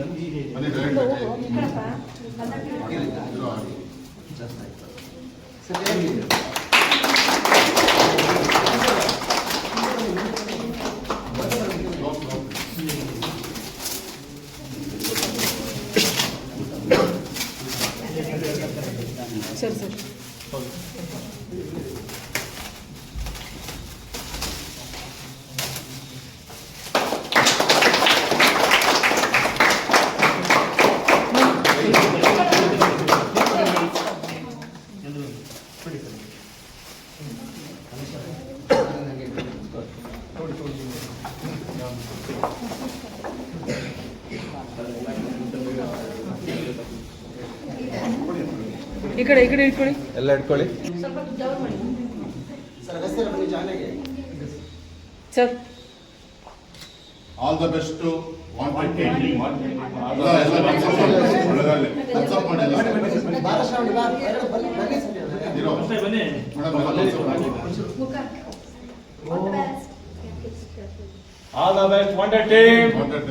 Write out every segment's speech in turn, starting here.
ಬನ್ನಿ ಈ ಕಡೆ ಈ ಕಡೆ ಇಟ್ಕೊಳ್ಳಿ ಎಲ್ಲ ಇಟ್ಕೊಳ್ಳಿ sir all the best WhatsApp ಮಾಡಿ All the best, wanted team. Wanted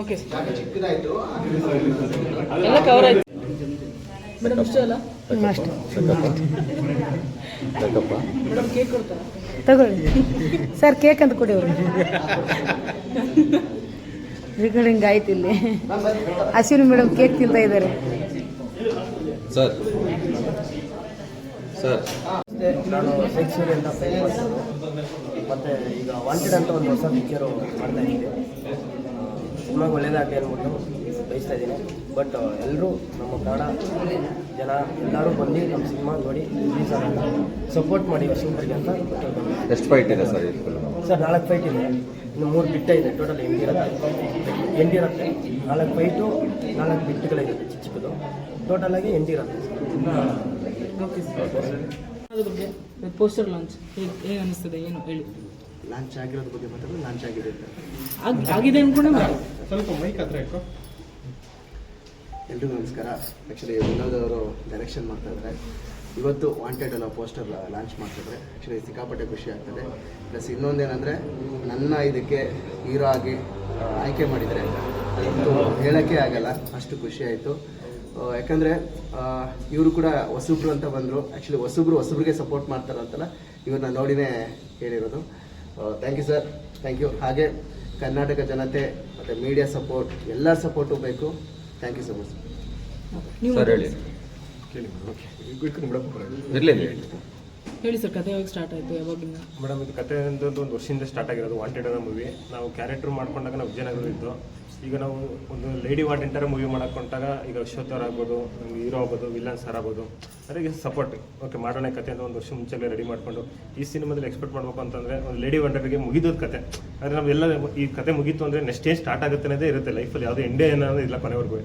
okay ಎಲ್ಲ ಕವರ್ ಆಯ್ತು ಮೇಡಮ್ ಅಲ್ಲ ಕೇಕ್ ಕೊಡ್ತಾರಾ ತಗೊಳ್ಳಿ. ಸರ್ ಕೇಕ್ ಅಂತ ಕೊಡಿ ಅವ್ರಿಗೆ. ಆಯ್ತು ಇಲ್ಲಿ. ಅಶ್ವಿನಿ ಮೇಡಮ್ ಕೇಕ್ ತಿಂತಾ ಇದ್ದಾರೆ. ಸರ್. ಸರ್. ನಾನು ಅಂತ ಫೇಮಸ್ ಮತ್ತು ಈಗ ವಾಂಟೆಡ್ ಅಂತ ಒಂದು ಹೊಸ ಪಿಕ್ಚರು ಮಾಡ್ತಾ ಇದ್ದೀನಿ. ತುಂಬ ಒಳ್ಳೇದಾಗಲಿ ಅಂದ್ಬಿಟ್ಟು ಬಯಸ್ತಾ ಇದ್ದೀನಿ. ಬಟ್ ಎಲ್ಲರೂ ನಮ್ಮ ಕನ್ನಡ ಜನ ಎಲ್ಲರೂ ಬಂದು ನಮ್ಮ ಸಿನಿಮಾ ನೋಡಿ ರಿಲೀಸ್ ಆಗೋಣ ಸಪೋರ್ಟ್ ಮಾಡಿ ವಸಂತರಿಗೆ ಅಂತ ಎಷ್ಟು ಫೈಟ್ ಇದೆ ಸರ್ ಸರ್ ನಾಲ್ಕು ಫೈಟ್ ಇದೆ. ಇನ್ನು ಮೂರು ಬಿಟ್ಟ ಇದೆ. ಟೋಟಲ್ ಎಂಟಿರುತ್ತೆ ಎಂಟಿರುತ್ತೆ ನಾಲ್ಕು ಫೈಟು ನಾಲ್ಕು ಬಿಟ್ಟುಗಳಿದೆ ಚಿಕ್ಕ ಚಿಕ್ಕದು. ಟೋಟಲಾಗಿ ಆಗಿ ಎಂಟಿ ಇರುತ್ತೆ. ಅದ್ರ ಬಗ್ಗೆ ಪೋಸ್ಟರ್ ಲಾಂಚ್ ಹೇಗೆ ಹೇಗೆ ಅನಿಸ್ತದೆ? ಏನು ಹೇಳಿ. ಲಾಂಚ್ ಆಗಿರೋದ್ರ ಬಗ್ಗೆ ಮಾತ್ರ ಲಾಂಚ್ ಆಗಿದೆ. ಅಂತ ಆಗ್- ಆಗಿದೆ ಅನ್ಕೊಂಡೆ ಮೇಡಮ್ ಎಲ್ರಿಗೂ ನಮಸ್ಕಾರ. ಆ್ಯಕ್ಚುಲಿ ವಿನೋದ್ ಅವರು ಡೈರೆಕ್ಷನ್ ಮಾಡ್ತಾ ಇದ್ದಾರೆ. ಇವತ್ತು ವಾಂಟೆಡ್ ಅನ್ನೋ ಪೋಸ್ಟರ್ ಲಾಂಚ್ ಮಾಡ್ತಿದ್ರೆ ಆ್ಯಕ್ಚುಲಿ ಸಿಕ್ಕಾಪಟ್ಟೆ ಖುಷಿ ಆಗ್ತದೆ. ಪ್ಲಸ್ ಇನ್ನೊಂದೇನೆಂದರೆ ನನ್ನ ಇದಕ್ಕೆ ಹೀರೋ ಆಗಿ ಆ, ಆಯ್ಕೆ ಮಾಡಿದರೆ ಅದಂತೂ ಹೇಳೋಕ್ಕೆ ಆಗಲ್ಲ. ಅಷ್ಟು ಖುಷಿ ಆಯಿತು. ಯಾಕಂದರೆ ಇವರು ಕೂಡ ಹೊಸಬ್ರು ಅಂತ ಬಂದರು. ಆ್ಯಕ್ಚುಲಿ ಹೊಸಬ್ರು ಹೊಸಬ್ರಿಗೆ ಸಪೋರ್ಟ್ ಮಾಡ್ತಾರಂತಲ್ಲ ಇವ್ರನ್ನ ನೋಡಿನೇ ಹೇಳಿರೋದು. Thank you sir thank you ಹಾಗೆ ಕರ್ನಾಟಕ ಜನತೆ ಮತ್ತು ಮೀಡಿಯಾ ಸಪೋರ್ಟ್ ಎಲ್ಲ ಸಪೋರ್ಟು ಬೇಕು. Thank you so much sir ಹೇಳಿ. ಹೇಳಿ ಸರ್ ಕತೆ ಯಾವಾಗ ಸ್ಟಾರ್ಟ್ ಆಯಿತು ಯಾವಾಗಿಂದ? ಮೇಡಮ್ ಇದು ಕತೆ ಒಂದು ಒಂದು ವರ್ಷದಿಂದ ಸ್ಟಾರ್ಟ್ ಆಗಿರೋದು ವಾಂಟೆಡ್ ಅನ್ನೋ ಮೂವಿ ನಾವು ಕ್ಯಾರೆಕ್ಟರ್ ಮಾಡ್ಕೊಂಡಾಗ ನಾವು ವಿಜಯನಗರದಲ್ಲಿದ್ದು. ಈಗ ನಾವು ಒಂದು ಲೇಡಿ ವಾರ್ಡೆಂಟರ ಮೂವಿ ಮಾಡಕ್ಕೆ ಹೊಂಟಾಗ ಈಗ ಅಶ್ವಥ್ ಅವ್ರು ಆಗ್ಬೋದು, ನಮ್ಗೆ ಹೀರೋ ಆಗ್ಬೋದು ವಿಲನ್ ಸರ್ ಆಗ್ಬೋದು ಅದಕ್ಕೆ ಸಪೋರ್ಟ್ ಓಕೆ ಮಾಡೋಣ ಕತೆ ಅಂತ ಒಂದು ವರ್ಷ ಮುಂಚೆಲ್ಲೇ ರೆಡಿ ಮಾಡಿಕೊಂಡು, ಈ ಸಿನಿಮಾದಲ್ಲಿ ಎಕ್ಸ್ಪೆಕ್ಟ್ ಮಾಡ್ಬೇಕು ಅಂತಂದರೆ ಒಂದು ಲೇಡಿ ವಾರ್ಡರಿಗೆ ಮುಗಿದೋದು ಕತೆ. ಆದರೆ ನಾವೆಲ್ಲ ಈ ಕತೆ ಮುಗೀತು ಅಂದರೆ ನೆಕ್ಸ್ಟ್ ಏನು ಸ್ಟಾರ್ಟ್ ಆಗುತ್ತೆ ಅನ್ನೋದೇ ಇರುತ್ತೆ. ಲೈಫಲ್ಲಿ ಯಾವುದೇ ಎಂಡೇ ಏನಾದ್ರು ಇಲ್ಲ ಕೊನೆವರೆಗೂ.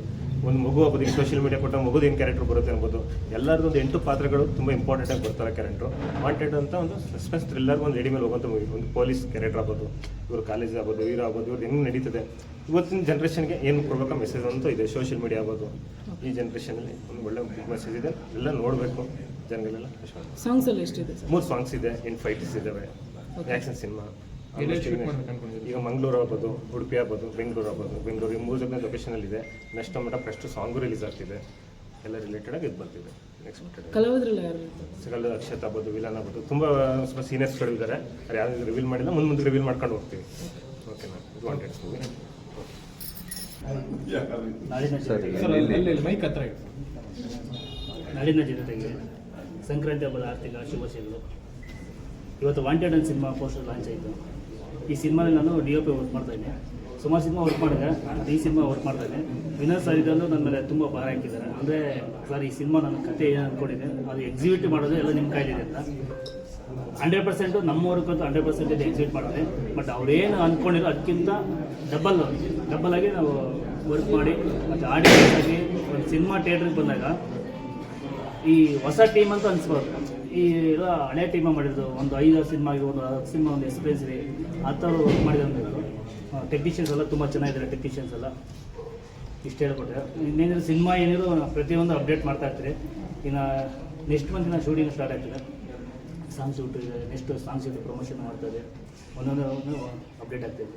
ಒಂದು ಮಗು ಆಗ್ಬೋದು ಈಗ ಸೋಷಿಯಲ್ ಮೀಡಿಯಾ ಕೊಟ್ಟ ಮಗುದು ಏನು ಕ್ಯಾರೆಕ್ಟರ್ ಬರುತ್ತೆ ಅನ್ಬೋದು ಎಲ್ಲರದ್ದು ಒಂದು ಎಂಟು ಪಾತ್ರಗಳು ತುಂಬ ಇಂಪಾರ್ಟೆಂಟ್ ಆಗಿ ಬರ್ತಾರೆ ಕ್ಯಾರೆಕ್ಟ್ರು ವಾಂಟೆಡ್ ಅಂತ ಒಂದು ಸಸ್ಪೆನ್ಸ್ ಥ್ರಿಲ್ಲರ್ ಒಂದು ರೆಡಿ ಮೇಲೆ ಹೋಗುವಂಥ ಮೂವಿ ಒಂದು ಪೊಲೀಸ್ ಕ್ಯಾರೆಕ್ಟರ್ ಆಗ್ಬೋದು ಇವರು ಕಾಲೇಜ್ ಆಗ್ಬೋದು ಇವರು ಆಗ್ಬೋದು ಇವ್ರು ಹೆಂಗೆ ನಡೀತದೆ. ಇವತ್ತಿನ ಜನ್ರೇಷನ್ಗೆ ಏನು ಕೊಡ್ಬೇಕು ಮೆಸೇಜ್ ಅಂತೂ ಇದೆ ಸೋಷಿಯಲ್ ಮೀಡಿಯಾ ಆಗ್ಬೋದು. ಈ ಜನ್ರೇಷನಲ್ಲಿ ಒಂದು ಒಳ್ಳೆ ಬಿಗ್ ಮೆಸೇಜ್ ಇದೆ ಎಲ್ಲ ನೋಡಬೇಕು ಜನಗಳೆಲ್ಲ. ಸಾಂಗ್ಸ್ ಎಲ್ಲ ಎಷ್ಟಿದೆ ಮೂರು ಸಾಂಗ್ಸ್ ಇದೆ ಇನ್ ಫೈಟ್ಸ್ ಇದ್ದಾವೆ ಆ್ಯಕ್ಷನ್ ಸಿನಿಮಾ ಈಗ ಮಂಗಳೂರು ಆಗ್ಬೋದು ಉಡುಪಿ ಆಗ್ಬೋದು ಬೆಂಗಳೂರು ಆಗ್ಬೋದು ಬೆಂಗಳೂರು ಈ ಮೂರು ಜನ ಲೊಕೇಶನಲ್ಲಿ ಇದೆ. Next tomato first song release ಆಗ್ತಿದೆ. ಎಲ್ಲ ರಿಲೇಟೆಡ್ ಆಗಿ ಇದು ಬರ್ತಿದೆ ನೆಕ್ಸ್ಟ್ ಕಲಾವಿದರೆಲ್ಲ ಯಾರು ಅಕ್ಷತ್ ಆಗ್ಬೋದು ವಿಲನ್ ಆಗ್ಬೋದು. ತುಂಬ ಸ್ವಲ್ಪ ಸೀನಿಯರ್ಸ್ಗಳು ಇದ್ದಾರೆ. ಅದು ಯಾರು ರಿವೀಲ್ ಮಾಡಿಲ್ಲ ಮುಂದೆ ಮುಂದೆ ರಿವೀಲ್ ಮಾಡ್ಕೊಂಡು ಹೋಗ್ತೀವಿ. ಓಕೆನಾ ಇದು ವಾಂಟೆಡ್ ಮೂವಿ ಸರ್ ಹತ್ರ ನಾಡಿನ ಜನತೆಗೆ ಸಂಕ್ರಾಂತಿ ಹಬ್ಬದ ಆರ್ಥಿಕ ಶುಭಾಶಯಗಳು ಇವತ್ತು ವಾಂಟೆಡ್ ಅನ್ ಸಿನಿಮಾ ಪೋಸ್ಟರ್ ಲಾಂಚ್ ಆಯಿತು. ಈ ಸಿನಿಮಾದಲ್ಲಿ ನಾನು ಡಿ ಒ ಪಿ ವರ್ಕ್ ಮಾಡ್ತಾ ಇದ್ದೆ ಸುಮಾರು ಸಿನಿಮಾ ವರ್ಕ್ ಮಾಡಿದೆ. ಈ ಸಿನಿಮಾ ವರ್ಕ್ ಮಾಡ್ತಾ ಇದ್ದೆ ವಿನರ್ ಸರ್ ಇದನ್ನು ನನ್ನ ಮೇಲೆ ತುಂಬ ಭಾರ ಹಾಕಿದ್ದಾರೆ. ಅಂದರೆ ಸರ್ ಈ ಸಿನಿಮಾ ನನ್ನ ಕತೆ ಏನು ಅಂದ್ಕೊಂಡಿದ್ದೆ ಅದು ಎಕ್ಸಿಕ್ಯೂಟಿವ್ ಮಾಡೋದು ಎಲ್ಲ ನಿಮ್ಮ ಕೈಲಿದೆ ಅಂತ. ಹಂಡ್ರೆಡ್ ಪರ್ಸೆಂಟು ನಮ್ಮ ಅಂತೂ ಹಂಡ್ರೆಡ್ ಪರ್ಸೆಂಟ್ ಎಕ್ಸಿಕ್ಯೂಟ್ ಮಾಡಿದೆ. ಬಟ್ ಅವ್ರೇನು ಅಂದ್ಕೊಂಡಿರೋ ಅದಕ್ಕಿಂತ ಡಬಲ್ ಡಬಲ್ ಆಗಿ ನಾವು ವರ್ಕ್ ಮಾಡಿ, ಮತ್ತು ಆಡಿಯನ್ಸ್ ಆಗಿ ಒಂದು ಸಿನಿಮಾ ಥಿಯೇಟ್ರಿಗೆ ಬಂದಾಗ ಈ ಹೊಸ ಟೀಮ್ ಅಂತ ಅನ್ಸ್ಬಾರ್ದು ಈ ಎಲ್ಲ ಹಳೆ ಟೀಮ ಮಾಡಿದ್ರು ಒಂದು ಐದು ಸಿನಿಮಾ ಒಂದು ಹತ್ತು ಸಿನಿಮಾ ಒಂದು ಎಕ್ಸ್ಪೀರಿಯನ್ಸ್ ಇದೆ ಆ ಥರ ವರ್ಕ್ ಮಾಡಿದ್ರು ಟೆಕ್ನಿಷಿಯನ್ಸ್ ಎಲ್ಲ ತುಂಬ ಚೆನ್ನಾಗಿದ್ದಾರೆ ಟೆಕ್ನಿಷಿಯನ್ಸ್ ಎಲ್ಲ. ಇಷ್ಟು ಹೇಳ್ಕೊಟ್ಟೆ ಇನ್ನೇನಿದ್ರೆ ಸಿನಿಮಾ ಏನಿದ್ರು ಪ್ರತಿಯೊಂದು ಅಪ್ಡೇಟ್ ಮಾಡ್ತಾ ಇರ್ತೀರಿ. ಇನ್ನು ನೆಕ್ಸ್ಟ್ ಮಂತಿನ ಶೂಟಿಂಗ್ ಸ್ಟಾರ್ಟ್ ಆಗ್ತದೆ. ಸಾಂಗ್ ಶೂಟ್ ಇದೆ ನೆಕ್ಸ್ಟ್ ಸಾಂಗ್ ಶೂಟ್ ಪ್ರಮೋಷನ್ ಮಾಡ್ತಾ ಇದೆ. ಒಂದೊಂದು ಅಪ್ಡೇಟ್ ಆಗ್ತದೆ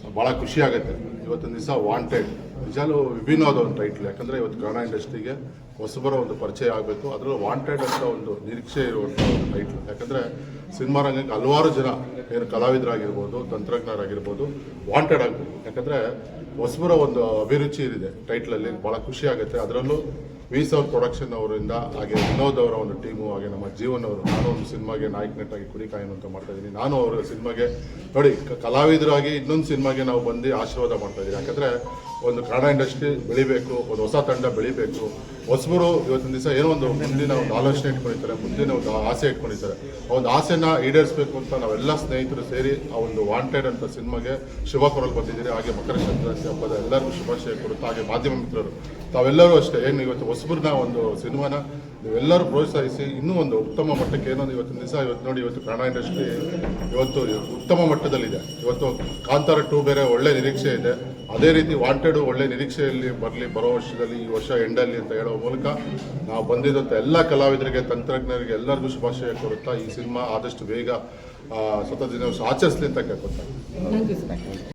ಸೊ ಭಾಳ ಖುಷಿ ಆಗುತ್ತೆ. ಇವತ್ತೊಂದು ದಿವಸ ವಾಂಟೆಡ್ ನಿಜಾಲು ವಿಭಿನ್ನವಾದ ಒಂದು ಟೈಟ್ಲ್ ಯಾಕಂದ್ರೆ ಇವತ್ತು ಕನ್ನಡ ಇಂಡಸ್ಟ್ರಿಗೆ ಹೊಸಬರ ಒಂದು ಪರಿಚಯ ಆಗಬೇಕು. ಅದರಲ್ಲೂ ವಾಂಟೆಡ್ ಅಂತ ಒಂದು ನಿರೀಕ್ಷೆ ಇರುವಂಥ ಒಂದು ಟೈಟ್ಲ್ ಯಾಕಂದ್ರೆ ಸಿನಿಮಾ ರಂಗಕ್ಕೆ ಹಲವಾರು ಜನ ಏನು ಕಲಾವಿದರಾಗಿರ್ಬೋದು, ತಂತ್ರಜ್ಞರಾಗಿರ್ಬೋದು ವಾಂಟೆಡ್ ಆಗಬೇಕು. ಯಾಕಂದ್ರೆ ಹೊಸಬರ ಒಂದು ಅಭಿರುಚಿ ಇದೆ ಟೈಟ್ಲಲ್ಲಿ ಭಾಳ ಖುಷಿ ಆಗುತ್ತೆ. ಅದರಲ್ಲೂ ವಿ ಸೌತ್ ಪ್ರೊಡಕ್ಷನ್ ಅವರಿಂದ, ಹಾಗೆ ವಿನೋದ್ ಅವರ ಒಂದು ಟೀಮು ಹಾಗೆ ನಮ್ಮ ಜೀವನ್ ಅವರು, ನಾನು ಒಂದು ಸಿನಿಮಾಗೆ ನಾಯಕ ನಟಾಗಿ ಕುರಿಕಾಯನು ಅಂತ ಮಾಡ್ತಾ ಇದ್ದೀನಿ. ನಾನು ಅವರ ಸಿನಿಮಾಗೆ ನೋಡಿ ಕಲಾವಿದರಾಗಿ ಇನ್ನೊಂದು ಸಿನಿಮಾಗೆ ನಾವು ಬಂದು ಆಶೀರ್ವಾದ ಮಾಡ್ತಾ ಇದ್ದೀವಿ ಯಾಕಂದ್ರೆ ಒಂದು ಕನ್ನಡ ಇಂಡಸ್ಟ್ರಿ ಬೆಳಿಬೇಕು, ಒಂದು ಹೊಸ ತಂಡ ಬೆಳಿಬೇಕು. ಹೊಸಬರು ಇವತ್ತಿನ ದಿವಸ ಏನೋ ಒಂದು ಮುಂದಿನ ಒಂದು ಆಲೋಚನೆ ಇಟ್ಕೊಂಡಿರ್ತಾರೆ ಮುಂದಿನ ಒಂದು ಆಸೆ ಇಟ್ಕೊಂಡಿರ್ತಾರೆ. ಆ ಒಂದು ಆಸೆನ ಈಡೇರಿಸಬೇಕು ಅಂತ ನಾವೆಲ್ಲ ಸ್ನೇಹಿತರು ಸೇರಿ ಆ ಒಂದು ವಾಂಟೆಡ್ ಅಂತ ಸಿನಿಮಾಗೆ ಶುಭ ಕೊರಲು ಬಂದಿದ್ದೀರಿ. ಹಾಗೆ ಮಕರ ಸಂಕ್ರಾಂತಿ ಹಬ್ಬದ ಎಲ್ಲರಿಗೂ ಶುಭಾಶಯ ಕೊಡುತ್ತೆ ಹಾಗೆ ಮಾಧ್ಯಮ ಮಿತ್ರರು, ತಾವೆಲ್ಲರೂ ಅಷ್ಟೇ. ಏನು ಇವತ್ತು ಹೊಸಬ್ರನ್ನ ಒಂದು ಸಿನಿಮಾನ ನೀವೆಲ್ಲರೂ ಪ್ರೋತ್ಸಾಹಿಸಿ, ಇನ್ನೂ ಒಂದು ಉತ್ತಮ ಮಟ್ಟಕ್ಕೆ ಏನೋ ಇವತ್ತಿನ ದಿವಸ ಇವತ್ತು ನೋಡಿ ಇವತ್ತು ಕನ್ನಡ ಇಂಡಸ್ಟ್ರಿ ಇವತ್ತು ಉತ್ತಮ ಮಟ್ಟದಲ್ಲಿದೆ. ಇವತ್ತು ಕಾಂತಾರ ಟೂ ಬೇರೆ ಒಳ್ಳೆ ನಿರೀಕ್ಷೆ ಇದೆ. ಅದೇ ರೀತಿ ವಾಂಟೆಡ್ ಒಳ್ಳೆ ನಿರೀಕ್ಷೆಯಲ್ಲಿ ಬರಲಿ, ಬರೋ ವರ್ಷದಲ್ಲಿ, ಈ ವರ್ಷ ಎಂಡಲ್ಲಿ ಅಂತ ಹೇಳೋ ಮೂಲಕ ನಾವು ಬಂದಿದ್ದಂಥ ಎಲ್ಲ ಕಲಾವಿದರಿಗೆ, ತಂತ್ರಜ್ಞರಿಗೆ ಎಲ್ಲರಿಗೂ ಶುಭಾಶಯ ಕೊಡುತ್ತಾ ಈ ಸಿನಿಮಾ ಆದಷ್ಟು ಬೇಗ ಸ್ವತಃ ದಿನೋತ್ಸವ ಆಚರಿಸಲಿ ಅಂತ ಕೇಳ್ಕೊತಾರೆ